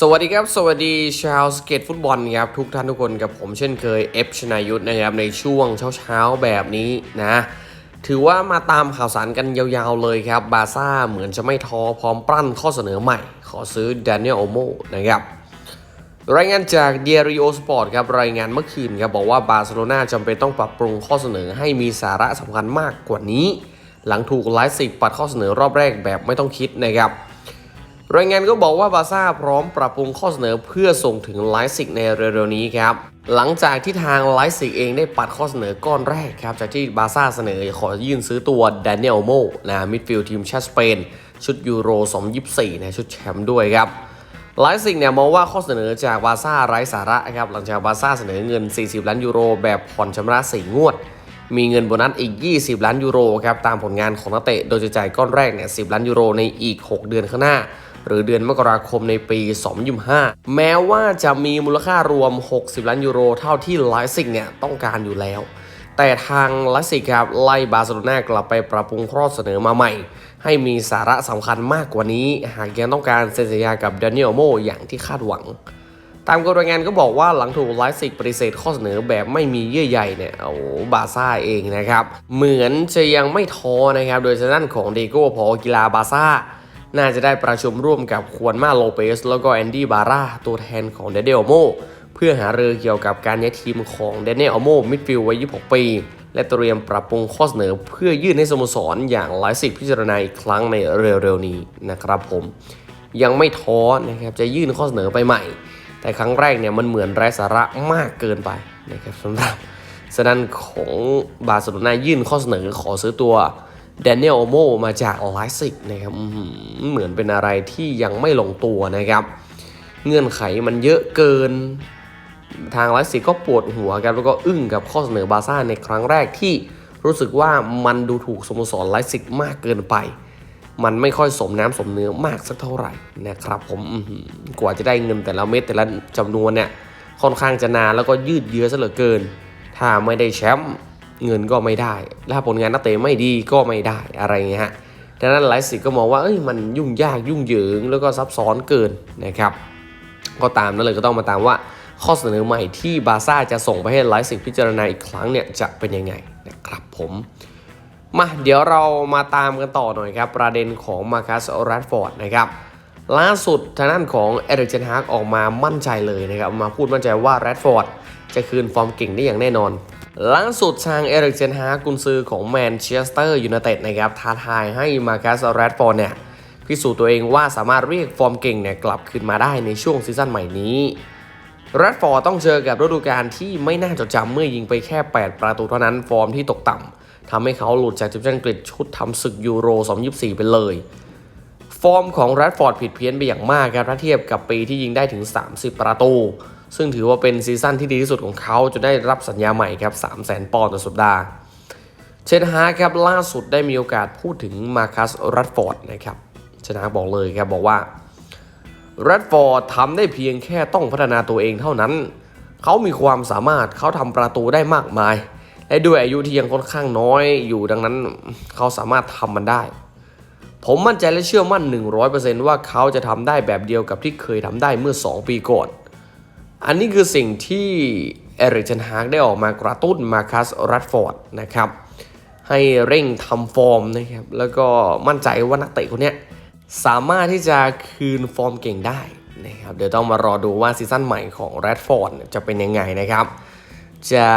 สวัสดีครับ สวัสดีชาวสเก็ตฟุตบอลครับ ทุกท่านทุกคนกับผมเช่นเคยเอฟชนายุทธนะครับ ในช่วงเช้าๆแบบนี้นะ ถือว่ามาตามข่าวสารกันยาวๆเลยครับ บาซ่าเหมือนจะไม่ท้อพร้อมปรั้นข้อเสนอใหม่ ขอซื้อแดเนียลโอโมนะครับ รายงานจากเดียริโอสปอร์ตครับ รายงานเมื่อคืนครับ บอกว่าบาร์เซโลนาจำเป็นต้องปรับปรุงข้อเสนอให้มีสาระสำคัญมากกว่านี้ หลังถูกไลฟ์สิกปัดข้อเสนอรอบแรกแบบไม่ต้องคิดนะครับ รายงานก็บอกว่าบาร์ซ่าพร้อมปรับปรุงข้อเสนอเพื่อส่งถึงไลฟ์สิกในเร็วๆนี้ครับ หลังจากที่ทางไลฟ์สิกเองได้ปัดข้อเสนอก้อนแรกครับ จากที่บาร์ซ่าเสนอขอยื่นซื้อตัวแดเนียลโมนะมิดฟิลด์ทีมชาติสเปน ชุดยูโร 2024 นะชุดแชมป์ด้วยครับไลฟ์สิกเนี่ยมองว่าข้อเสนอจากบาร์ซ่าไร้สาระครับหลังจากบาร์ซ่าเสนอเงิน 40 ล้านยูโร แบบผ่อนชำระ 4 งวด มีเงินโบนัสอีก 20 ล้านยูโรครับตามผลงานของนักเตะโดยจะจ่ายก้อนแรกเนี่ย 10 ล้านยูโรในอีก 6 เดือนข้างหน้า หรือเดือนมกราคมในปี 2025 แม้ว่าจะมีมูลค่ารวม 60 ล้านยูโรเท่าที่ไลฟ์สิกเนี่ยต้องการอยู่แล้ว แต่ทางไลฟ์สิกครับไล่บาร์เซโลนากลับไปปรับปรุงข้อเสนอมาใหม่ ให้มีสาระสำคัญมากกว่านี้ หากยังต้องการเซ็นสัญญากับเดนิเอลโมอย่างที่คาดหวังตามกรายงานก็บอกว่าหลังถูกไลฟ์สิกปฏิเสธข้อเสนอแบบไม่มีเยื่อใยเนี่ยโอ้บาร์ซ่าเองนะครับ เหมือนจะยังไม่ท้อนะครับ โดยทางด้านของเดโก้พอกีฬาบาร์ซ่า น่าจะได้ประชุมร่วมกับควนมาโลเปสแล้วก็แอนดี้บาร่าตัวแทนของเดเนลโมเพื่อหารือเกี่ยวกับการย้ายทีมของเดนเนลโมมิดฟิลด์วัย 26 ปี และเตรียมปรับปรุงข้อเสนอเพื่อยื่นให้สโมสรอย่างไลสิกพิจารณาอีกครั้งในเร็วๆนี้นะครับผมยังไม่ท้อนะครับจะยื่นข้อเสนอไปใหม่ แต่ครั้งแรกเนี่ยมันเหมือนไร้สาระมากเกินไปนะครับสำหรับสนันของบาร์เซโลนายื่นข้อเสนอขอซื้อตัว แดเนียลโอโมมาจากไลซิกนะครับเหมือนเป็นอะไรที่ยังไม่ลงตัวนะครับ เงื่อนไขมันเยอะเกิน ทางไลซิกก็ปวดหัวครับแล้วก็อึ้งกับข้อเสนอบาซ่าในครั้งแรกที่รู้สึกว่ามันดูถูกสโมสรไลซิกมากเกินไป มันไม่ค่อยสมน้ำสมเนื้อมากสักเท่าไหร่นะครับ ผมกว่าจะได้เงินแต่ละเม็ดแต่ละจำนวนเนี่ยค่อนข้างจะนานแล้วก็ยืดเยื้อซะเหลือเกิน ถ้าไม่ได้แชมป์ เงินก็ไม่ได้ และผลงานนักเตะไม่ดีก็ไม่ได้อะไรเงี้ยฮะดังนั้นไลฟ์ซิกก็มองว่าเอ้ยมันยุ่งยากยุ่งเหยิงแล้วก็ซับซ้อนเกินนะครับ ก็ตามนั้นเลยก็ต้องมาตามว่าข้อเสนอใหม่ที่บาซ่าจะส่งไปให้ไลฟ์สิกพิจารณาอีกครั้งเนี่ยจะเป็นยังไงนะครับผมมาเดี๋ยวเรามาตามกันต่อหน่อยครับ ประเด็นของมาคัสแรดฟอร์ดนะครับล่าสุดทางด้านของเอริกเจนฮากออกมามั่นใจเลยนะครับมาพูดมั่นใจว่าแรดฟอร์ดจะคืนฟอร์มเก่งได้อย่างแน่นอน ล่าสุดทางเอริกเจนฮากุนซือของแมนเชสเตอร์ยูไนเต็ดนะครับท้าทายให้มาคัสแรดฟอร์ดเนี่ยพิสูจน์ตัวเองว่าสามารถเรียกฟอร์มเก่งเนี่ยกลับคืนมาได้ในช่วงซีซั่นใหม่นี้แรดฟอร์ดต้องเจอกับฤดูกาลที่ไม่น่าจดจำเมื่อยิงไปแค่ 8 ประตูเท่านั้นฟอร์มที่ตกต่ำทำให้เขาหลุดจากทีมชาติอังกฤษชุดทำศึกยูโร 2024 ไปเลย ฟอร์มของแรดฟอร์ดผิดเพี้ยนไปอย่างมากครับถ้าเทียบกับปีที่ยิงได้ถึง 30 ประตู ซึ่งถือว่าเป็นซีซั่นที่ดีที่สุดของเขาจนได้รับสัญญาใหม่ครับ300,000ปอนด์ต่อสัปดาห์ เชนฮาร์ครับล่าสุดได้มีโอกาสพูดถึงมาคัสแรดฟอร์ดนะครับชนฮาร์บอกเลยครับบอกว่าแรดฟอร์ดทำได้เพียงแค่ต้องพัฒนาตัวเองเท่านั้น เขามีความสามารถเขาทำประตูได้มากมาย และด้วยอายุที่ยังค่อนข้างน้อยอยู่ดังนั้น เขาสามารถทำมันได้ ผมมั่นใจและเชื่อมั่น 100%ว่าเขาจะทำได้แบบเดียวกับที่เคยทำได้เมื่อ 2 ปีก่อน อันนี้คือสิ่งที่เอริกเชนฮากได้ออกมากระตุ้นมาคัสรัดฟอร์ดนะครับให้เร่งทำฟอร์มนะครับแล้วก็มั่นใจว่านักเตะคนนี้สามารถที่จะคืนฟอร์มเก่งได้นะครับเดี๋ยวต้องมารอดูว่าซีซั่นใหม่ของแรดฟอร์ดจะเป็นยังไงนะครับ จะ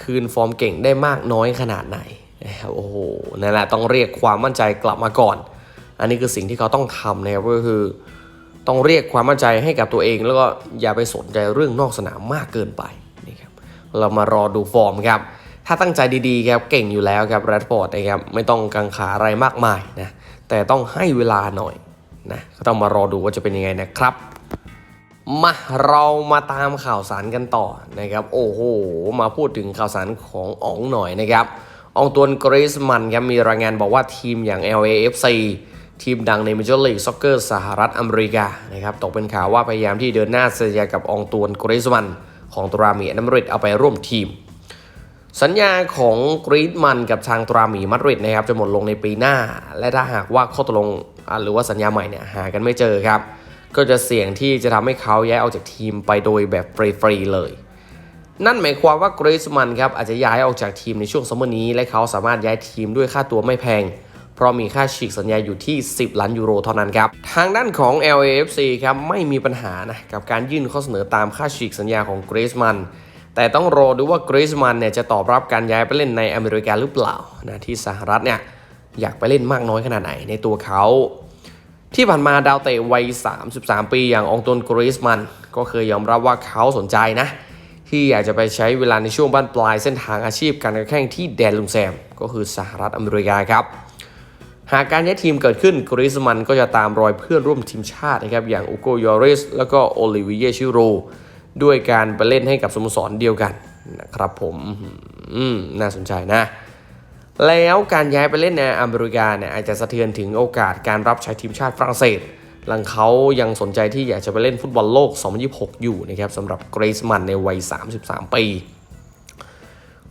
คืนฟอร์มเก่งได้มากน้อยขนาดไหนนะครับโอ้โหนั่นแหละต้องเรียกความมั่นใจกลับมาก่อน อันนี้คือสิ่งที่เขาต้องทำนะครับก็คือ ต้องเรียกความมั่นใจให้กับตัวเอง แล้วก็อย่าไปสนใจเรื่องนอกสนามมากเกินไปนี่ครับเรามารอดูฟอร์มครับ ถ้าตั้งใจดีๆครับเก่งอยู่แล้วครับแรดฟอร์ดนะครับไม่ต้องกังขาอะไรมากมายนะแต่ต้องให้เวลาหน่อยนะก็ต้องมารอดูว่าจะเป็นยังไงนะครับมาเรามาตามข่าวสารกันต่อนะครับ โอ้โห มาพูดถึงข่าวสารของอ๋องหน่อยนะครับ อองตวนกรซมันครับมีรายงานบอกว่าทีมอย่าง LAFC ทีมดังใน Major League Soccer สหรัฐอเมริกานะครับตกเป็นข่าวว่าพยายามที่เดินหน้าสัญญากับองตวนกรซมันของตรามีอันมาดริดเอาไปร่วมทีม สัญญาของกรีดมันกับทางตรามีมาดริดนะครับจะหมดลงในปีหน้า และถ้าหากว่าข้อตกลงหรือว่าสัญญาใหม่เนี่ยหากันไม่เจอครับ ก็จะเสี่ยงที่จะทำให้เขาย้ายออกจากทีมไปโดยแบบฟรีๆเลย นั่นหมายความว่ากร z มันครับอาจจะย้ายออกจากทีมในช่วงซัมเมอร์นี้ และเขาสามารถย้ายทีมด้วยค่าตัวไม่แพง เพราะมีค่าฉีกสัญญาอยู่ที่ 10 ล้านยูโรเท่านั้นครับ ทางด้านของ LAFC ครับไม่มีปัญหานะกับการยื่นข้อเสนอตามค่าฉีกสัญญาของเกรซมันแต่ต้องรอดูว่าเกรซมันเนี่ยจะตอบรับการย้ายไปเล่นในอเมริกาหรือเปล่านะที่สหรัฐเนี่ยอยากไปเล่นมากน้อยขนาดไหนในตัวเขา ที่ผ่านมาดาวเตะวัย 33 ปีอย่างองตวนกรีสมันก็เคยยอมรับว่าเขาสนใจนะที่อยากจะไปใช้เวลาในช่วงบ้านปลายเส้นทางอาชีพการแข่งที่แดนลุงแซม ก็คือสหรัฐอเมริกาครับ หากการย้ายทีมเกิดขึ้นกริสมันก็จะตามรอยเพื่อนร่วมทีมชาตินะครับอย่างอุโกยอริสแล้วก็โอลิเวียชิโรด้วยการไปเล่นให้กับสโมสรเดียวกันนะครับผมอืมน่าสนใจนะ แล้วการย้ายไปเล่นในอเมริกาเนี่ยอาจจะสะเทือนถึงโอกาสการรับใช้ทีมชาติฝรั่งเศส หลังเขายังสนใจที่อยากจะไปเล่นฟุตบอลโลก 2026 อยู่นะครับสำหรับเกรซมันในวัย 33 ปี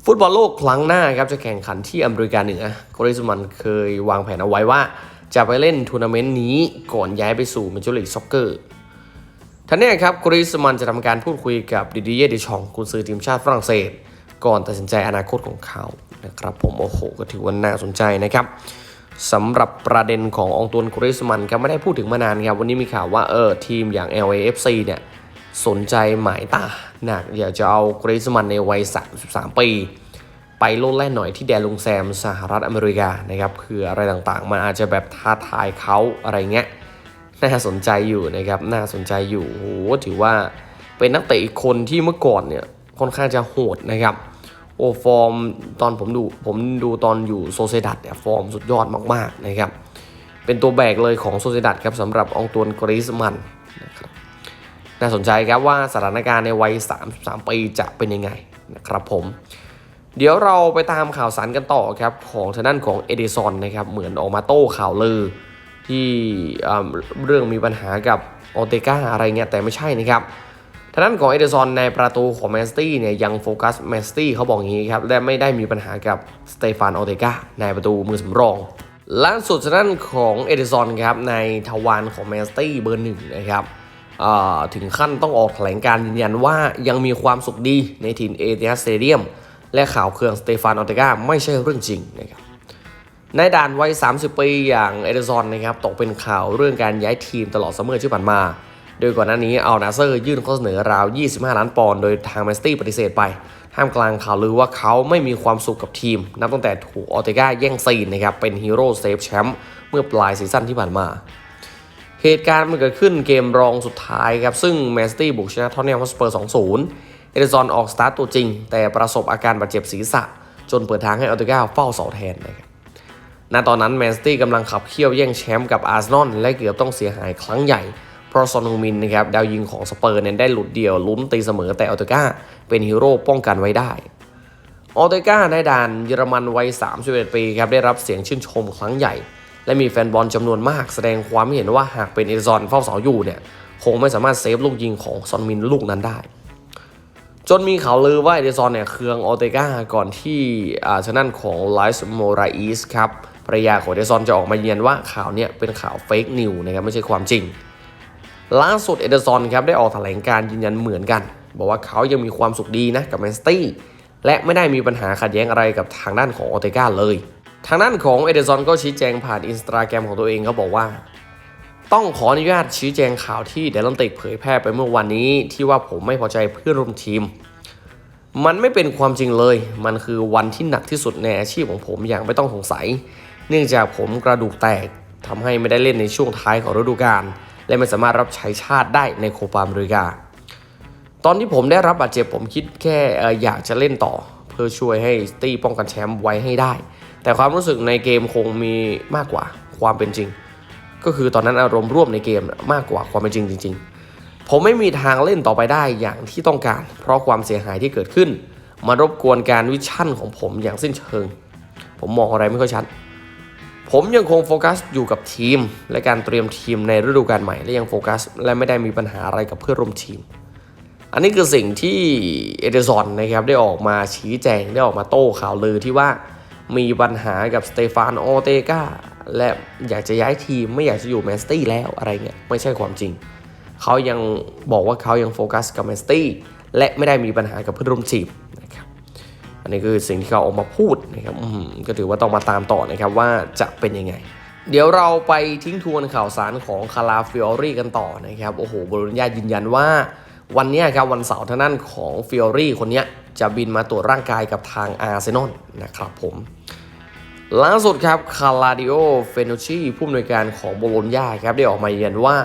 ฟุตบอลโลกครั้งหน้าครับจะแข่งขันที่อเมริกาเหนือเกรซมันเคยวางแผนเอาไว้ว่า จะไปเล่นทัวร์นาเมนต์นี้ก่อนย้ายไปสู่เมเจอร์ลีกซ็อกเกอร์ท่านนี้ครับกรีซมันจะทำการพูดคุยกับดิดิเย่เดชองกุนซือทีมชาติฝรั่งเศส ก่อนตัดสินใจอนาคตของเขานะครับผมโอ้โหก็ถือว่าน่าสนใจนะครับสำหรับประเด็นขององตวนกริสมันก็ไม่ได้พูดถึงมานานครับวันนี้มีข่าวว่าเออทีมอย่าง LAFC เนี่ย สนใจหมายตานักอยากจะเอากริสมันในวัย 33 ปี ไปโลดแล่นหน่อยที่แดนลุงแซมสหรัฐอเมริกานะครับเผื่ออะไรต่างๆ มันอาจจะแบบท้าทายเขาอะไรเงี้ยน่าสนใจอยู่นะครับน่าสนใจอยู่โหถือว่าเป็นนักเตะอีกคนที่เมื่อก่อนเนี่ยค่อนข้างจะโหดนะครับโอ้ฟอร์มตอนผมดูผมดูตอนอยู่โซเซดัตเนี่ยฟอร์มสุดยอดมากๆนะครับเป็นตัวแบกเลยของโซเซดัตครับสำหรับองตวนกริสมันนะครับ น่าสนใจครับว่าสถานการณ์ในวัย 33 ปีจะเป็นยังไงนะครับผม เดี๋ยวเราไปตามข่าวสารกันต่อครับของทางด้านของเอเดซอนนะครับเหมือนออกมาโต้ข่าวลือที่เรื่องมีปัญหากับออเตกาอะไรเงี้ยแต่ไม่ใช่นะครับทางด้านของเอเดซอนในประตูของแมนสตี้เนี่ยยังโฟกัสแมนสตี้เขาบอกงี้ครับและไม่ได้มีปัญหากับสเตฟานออเตกาในประตูมือสำรองล่าสุดทางด้านของเอเดซอนครับในทวารของแมนสตี้เบอร์หนึ่งนะครับ ถึงขั้นต้องออกแถลงการยืนยันว่ายังมีความสุขดีในถิ่นเอเทียสเตเดียมและข่าวเครื่องสเตฟานออเตกาไม่ใช่เรื่องจริงนะครับในด่านวัย 30 ปีอย่างเอเดซอนนะครับตกเป็นข่าวเรื่องการย้ายทีมตลอดซัมเมอร์ที่ผ่านมา โดยก่อนหน้านี้อัลนาเซอร์ยื่นข้อเสนอราว 25 ล้านปอนด์โดยทางแมนสตี้ปฏิเสธไปท่ามกลางข่าวลือว่าเขาไม่มีความสุขกับทีม นับตั้งแต่ถูกออเตกาแย่งซีนนะครับเป็นฮีโร่เซฟแชมป์เมื่อปลายซีซั่นที่ผ่านมา เหตุการณ์มันเกิดขึ้นเกมรองสุดท้ายครับ ซึ่งแมนสตี้บุกชนะทอตแนมฮอสเปอร์ 2-0 เอเดซอนออกสตาร์ตตัวจริง แต่ประสบอาการบาดเจ็บศีรษะ จนเปิดทางให้ออเตกาเฝ้าเสาแทนนะครับณตอนนั้นแมนสตี้กำลังขับเคี่ยวแย่งแชมป์กับอาร์เซนอลและเกือบต้องเสียหายครั้งใหญ่ เพราะซอนฮูมินนะครับดาวยิงของสเปอร์เนี่ยได้หลุดเดี่ยวลุ้นตีเสมอแต่ออเตกาเป็นฮีโร่ป้องกันไว้ได้ออเตกาในด่านเยอรมันวัย 31 ปีครับได้รับเสียงชื่นชมครั้งใหญ่ และมีแฟนบอลจำนวนมากแสดงความเห็นว่าหากเป็นเอเดซอนเฝ้าเสาอยู่เนี่ยคงไม่สามารถเซฟลูกยิงของซอนมินลูกนั้นได้ จนมีข่าวลือว่าเอเดซอนเนี่ยเคืองออเตกาก่อนที่อ่าทางด้านของไลส์โมราอิสครับภรรยาของเอเดซอนจะออกมายืนยันว่าข่าวเนี่ยเป็นข่าวเฟกนิวนะครับไม่ใช่ความจริง ล่าสุดเอเดซอนครับได้ออกแถลงการยืนยันเหมือนกัน บอกว่าเขายังมีความสุขดีนะกับแมนสตี้และไม่ได้มีปัญหาขัดแย้งอะไรกับทางด้านของออเตกาเลย ทางด้านของเอเดซอนก็ชี้แจงผ่านอินสตาแกรมของตัวเองเขาบอกว่า ต้องขออนุญาตชี้แจงข่าวที่เดลันติกเผยแพร่ไปเมื่อวันนี้ที่ว่าผมไม่พอใจเพื่อนร่วมทีม มันไม่เป็นความจริงเลย มันคือวันที่หนักที่สุดในอาชีพของผมอย่างไม่ต้องสงสัย เนื่องจากผมกระดูกแตกทำให้ไม่ได้เล่นในช่วงท้ายของฤดูกาลและไม่สามารถรับใช้ชาติได้ในโคปาอเมริกา ตอนที่ผมได้รับบาดเจ็บผมคิดแค่อยากจะเล่นต่อ เพื่อช่วยให้สตี้ป้องกันแชมป์ไว้ให้ได้ แต่ความรู้สึกในเกมคงมีมากกว่าความเป็นจริง ก็คือตอนนั้นอารมณ์ร่วมในเกมมากกว่าความเป็นจริงจริง ๆ ผมไม่มีทางเล่นต่อไปได้อย่างที่ต้องการ เพราะความเสียหายที่เกิดขึ้น มารบกวนการวิชั่นของผมอย่างสิ้นเชิง ผมมองอะไรไม่ค่อยชัด ผมยังคงโฟกัสอยู่กับทีม และการเตรียมทีมในฤดูกาลใหม่และยังโฟกัส และไม่ได้มีปัญหาอะไรกับเพื่อนร่วมทีมอันนี้คือสิ่งที่เอเดซอนนะครับได้ออกมาชี้แจงได้ออกมาโต้ข่าวลือที่ว่า มีปัญหากับสเตฟานออเตกาและอยากจะย้ายทีมไม่อยากจะอยู่แมนสตี้แล้วอะไรเงี้ยไม่ใช่ความจริง เขายังบอกว่าเขายังโฟกัสกับแมนซิตี้และไม่ได้มีปัญหากับเพื่อนร่วมทีมนะครับอันนี้คือสิ่งที่เขาออกมาพูดนะครับก็ถือว่าต้องมาตามต่อนะครับว่าจะเป็นยังไง เดี๋ยวเราไปทิ้งทวนข่าวสารของคาราฟิออรี่กันต่อนะครับโอ้โหบรุญญายืนยันว่าวันนี้ครับวันเสาร์เท่านั้นของฟิออรี่คนนี้ จะบินมาตรวจร่างกายกับทางอาร์เซนอลนะครับผมล่าสุดครับคาราดิโอเฟโนชีผู้อำนวยการของโบโลญญาครับได้ออกมายืนยันว่า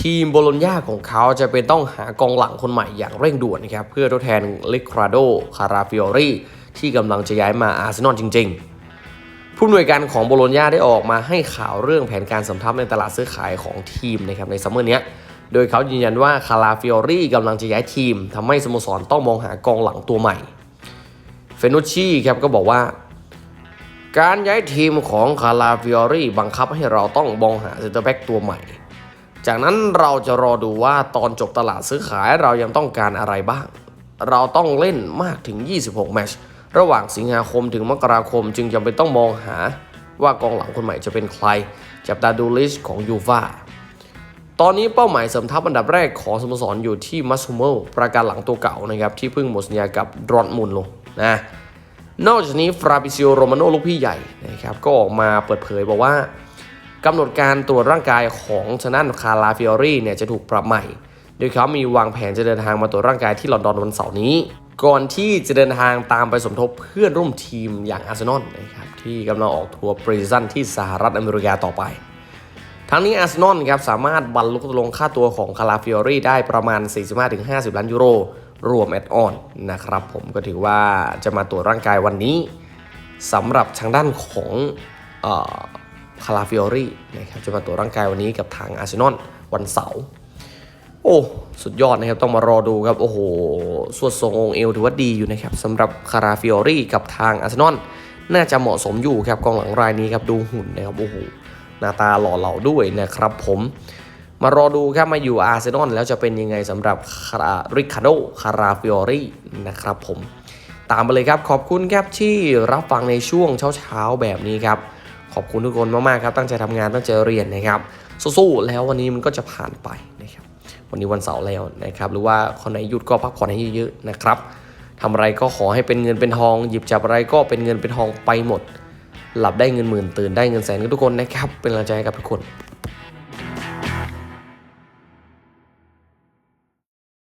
ทีมโบโลญญาของเขาจะเป็นต้องหากองหลังคนใหม่อย่างเร่งด่วนนะครับเพื่อทดแทนเลคราโดคาราฟิออรี่ที่กำลังจะย้ายมาอาร์เซนอลจริง ๆ ผู้อำนวยการของโบโลญญาได้ออกมาให้ข่าวเรื่องแผนการสำทับในตลาดซื้อขายของทีมนะครับในซัมเมอร์เนี้ย โดยเขายืนยันว่าคาราฟิออรี่กำลังจะย้ายทีมทำให้สโมสรต้องมองหากองหลังตัวใหม่ เฟนุชชีครับก็บอกว่า การย้ายทีมของคาราฟิออรี่บังคับให้เราต้องมองหาเซนเตอร์แบ็กตัวใหม่ จากนั้นเราจะรอดูว่าตอนจบตลาดซื้อขายเรายังต้องการอะไรบ้าง เราต้องเล่นมากถึง 26 แมชระหว่างสิงหาคมถึงมกราคมจึงจำเป็นต้องมองหาว่ากองหลังคนใหม่จะเป็นใคร จับตาดูลิสต์ของยูฟา ตอนนี้เป้าหมายเสริมทัพอันดับแรกของสโมสรอยู่ที่มัสซูเมลประการหลังตัวเก่านะครับ ที่เพิ่งหมดสัญญากับดรอนมุนลงนะนอกจากนี้ฟราบิซิโอโรมาโนลูกพี่ใหญ่นะครับก็ออกมาเปิดเผยบอกว่ากำหนดการตรวจร่างกายของชนันคาราฟิออรี่เนี่ยจะถูกปรับใหม่ โดยเขามีวางแผนจะเดินทางมาตรวจร่างกายที่ลอนดอนวันเสาร์นี้ ก่อนที่จะเดินทางตามไปสมทบเพื่อนร่วมทีมอย่างอาร์เซนอลนะครับที่กำลังออกทัวร์ปรีซันที่สหรัฐอเมริกาต่อไป ทั้งนี้อาร์เซนอลครับสามารถบรรลุตกลงค่าตัวของคาราฟิออรี่ได้ประมาณ 45-50 ล้านยูโร รวมแอดออนนะครับผมก็ถือว่าจะมาตรวจร่างกายวันนี้สำหรับทางด้านของคาราฟิออรี่นะครับจะมาตรวจร่างกายวันนี้กับทางอาร์เซนอลวันเสาร์โอ้ สุดยอดนะครับ ต้องมารอดูครับ โอ้โหสวดทรงองเอวถือว่าดีอยู่นะครับสำหรับคาราฟิออรี่กับทางอาร์เซนอลน่าจะเหมาะสมอยู่ครับกองหลังรายนี้ครับดูหุ่นนะครับโอ้โห หน้าตาหล่อเหลาด้วยนะครับผมมารอดูครับมาอยู่อาร์เซนอลแล้วจะเป็นยังไงสำหรับริคาโดคาราฟิออรี่นะครับผมตามไปเลยครับขอบคุณครับที่รับฟังในช่วงเช้าๆแบบนี้ครับ ขอบคุณทุกคนมากๆครับ ตั้งใจทำงานตั้งใจเรียนนะครับสู้ๆแล้ววันนี้มันก็จะผ่านไปนะครับ วันนี้วันเสาร์แล้วนะครับ หรือว่าคนไหนหยุดก็พักผ่อนให้เยอะๆนะครับทำอะไรก็ขอให้เป็นเงินเป็นทอง หยิบจับอะไรก็เป็นเงินเป็นทองไปหมด หลับได้เงินหมื่นตื่นได้เงินแสนกันทุกคนนะครับ เป็นกำลังใจให้กับทุกคน